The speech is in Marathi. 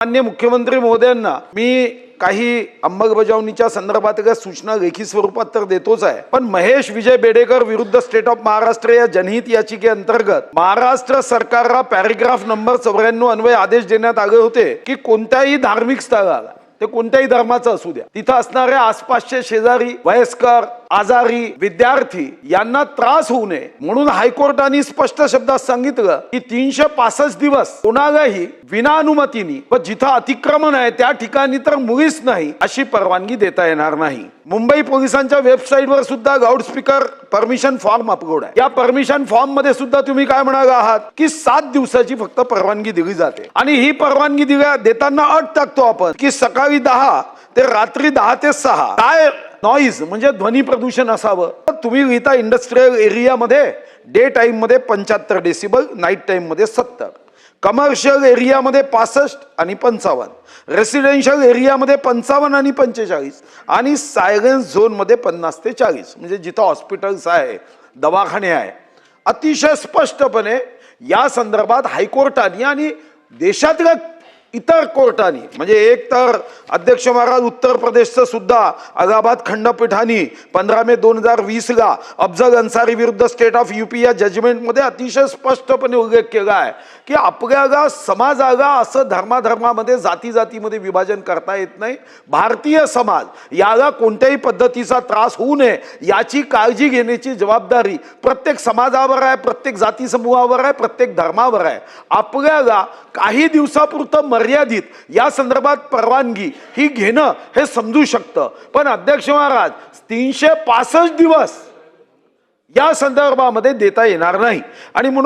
मान्य मुख्यमंत्री महोदयांना मी काही अंमलबजावणीच्या संदर्भात काही सूचना लेखी स्वरूपात तर देतोच आहे. पण महेश विजय बेडेकर विरुद्ध स्टेट ऑफ महाराष्ट्र या जनहित याचिकेअंतर्गत महाराष्ट्र सरकारला पॅरेग्राफ नंबर चौऱ्याण्णव अन्वय आदेश देण्यात आले होते की कोणत्याही धार्मिक स्थळाला ते कोणत्याही धर्माचं असू द्या तिथं असणाऱ्या आसपासचे शेजारी वयस्कर आजारी विद्यार्थी यांना त्रास होऊ नये म्हणून हायकोर्टाने स्पष्ट शब्दात सांगितलं की तीनशे पासष्ट दिवस कोणालाही विना अनुमतीने व जिथं अतिक्रमण आहे त्या ठिकाणी तर मुळीच नाही अशी परवानगी देता येणार नाही. मुंबई पोलिसांच्या वेबसाईटवर सुद्धा लाऊडस्पीकर परमिशन फॉर्म अपलोड आहे. या परमिशन फॉर्ममध्ये सुद्धा तुम्ही काय म्हणाला आहात? की सात दिवसाची फक्त परवानगी दिली जाते. आणि ही परवानगी दिल्या देताना अट टाकतो आपण की सकाळी दहा ते रात्री दहा ते सहा. काय नॉईज म्हणजे ध्वनी प्रदूषण असावं. तर तुम्ही इथं इंडस्ट्रीयल एरियामध्ये डे टाईममध्ये पंच्याहत्तर डेसिबल नाईट टाईममध्ये सत्तर. कमर्शियल एरियामध्ये पासष्ट आणि पंचावन्न. रेसिडेन्शियल एरियामध्ये पंचावन्न आणि पंचेचाळीस. आणि सायलेन्स झोनमध्ये पन्नास ते चाळीस. म्हणजे जिथं हॉस्पिटल्स आहे दवाखाने आहे. अतिशय स्पष्टपणे या संदर्भात हायकोर्टाने आणि देशातल्या इतर कोर्टानी म्हणजे एक तर अध्यक्ष महाराज उत्तर प्रदेशचं सुद्धा अलाहाबाद खंडपीठाने पंधरा मे दोन हजार वीसला अफजल अन्सारी विरुद्ध स्टेट ऑफ युपी या जजमेंटमध्ये अतिशय स्पष्टपणे उल्लेख केला आहे की आपल्याला समाजाला असं धर्माधर्मामध्ये जाती जातीमध्ये विभाजन करता येत नाही. भारतीय समाज याला कोणत्याही पद्धतीचा त्रास होऊ नये याची काळजी घेण्याची जबाबदारी प्रत्येक समाजावर आहे प्रत्येक जाती समूहावर आहे प्रत्येक धर्मावर आहे. आपल्याला काही दिवसापुरतं मर्यादित. या संदर्भात परवानगी. ही घेणं हे समजू शकतं. पण अध्यक्ष महाराज तीनशे पासष्ट दिवस या संदर्भामध्ये देता येणार नाही. आणि म्हणून